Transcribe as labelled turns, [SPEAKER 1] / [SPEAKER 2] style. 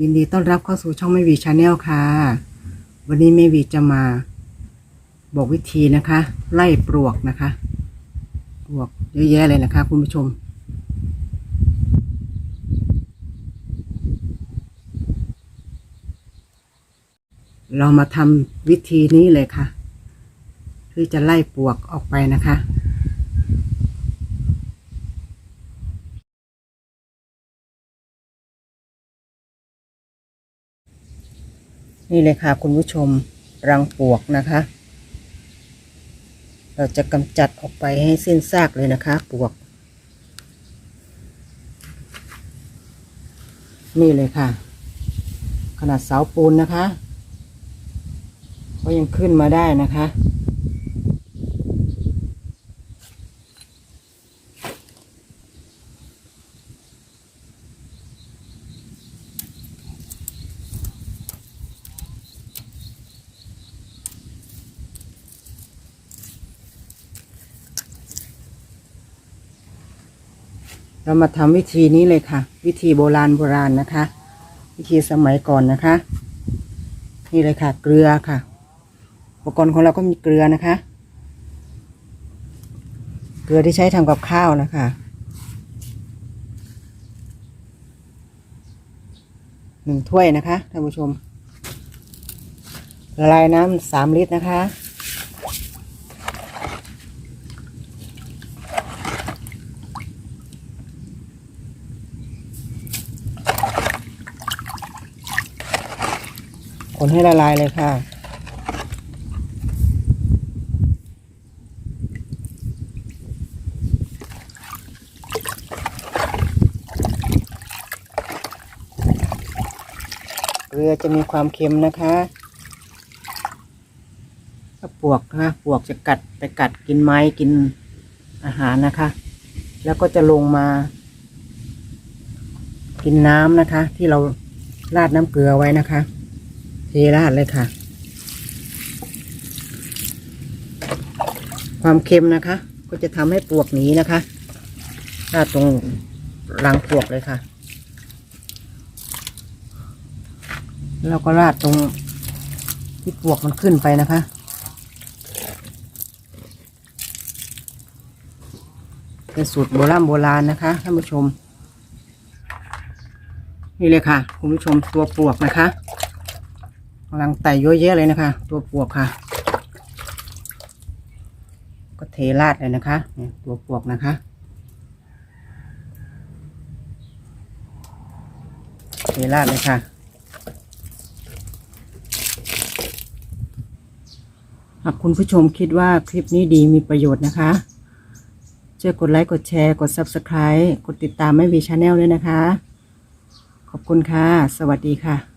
[SPEAKER 1] ยินดีต้อนรับเข้าสู่ช่องแม่วีชาแนลค่ะ วันนี้แม่วีจะมา บอกวิธีนะคะ ไล่ปลวกนะคะปลวกเยอะแยะเลยนะคะ คุณผู้ชม เรามาทำวิธีนี้เลยค่ะ ที่จะไล่ปลวกออกไปนะคะ นี่เลยค่ะคุณผู้ชมรังปลวกนะคะ เราจะกำจัดออกไปให้สิ้นซากเลยนะคะปลวก นี่เลยค่ะ ขนาดเสาปูนนะคะ ก็ยังขึ้นมาได้นะคะ เรามาทำวิธีนี้เลยค่ะ วิธีโบราณโบราณนะคะ วิธีสมัยก่อนนะคะ นี่เลยค่ะ เกลือค่ะ อุปกรณ์ของเราก็มีเกลือนะคะ เกลือที่ใช้ทำกับข้าวนะคะหนึ่งถ้วยนะคะท่านผู้ชมละลายน้ำสามลิตรนะคะ คนให้ละลายเลยค่ะ เกลือจะมีความเค็มนะคะถ้าปวกนะปวกจะกัดไปกัดกินไม้กินอาหารนะคะ แล้วก็จะลงมา กินน้ำนะคะ ที่เราราดน้ำเกลือไว้นะคะ ราดเลยค่ะ ความเค็มนะคะ ก็จะทำให้ปลวกหนีนะคะราดตรงรังปลวกเลยค่ะแล้วก็ราดตรงที่ปลวกมันขึ้นไปนะคะเป็นสูตรโบราณโบราณนะคะท่านผู้ชม นี่เลยค่ะ คุณผู้ชมตัวปลวกนะคะ ลังไต่เยอะแยะเลยนะคะ ตัวปลวกค่ะ ก็เทราดเลยนะคะเนี่ยตัวปลวกนะคะเทราดเลยค่ะหากคุณผู้ชมคิดว่าคลิปนี้ดีมีประโยชน์นะคะ ช่วยกดไลค์ กดแชร์ กด Subscribe กดติดตามไม่วีชาแนลด้วยนะคะ ขอบคุณค่ะ สวัสดีค่ะ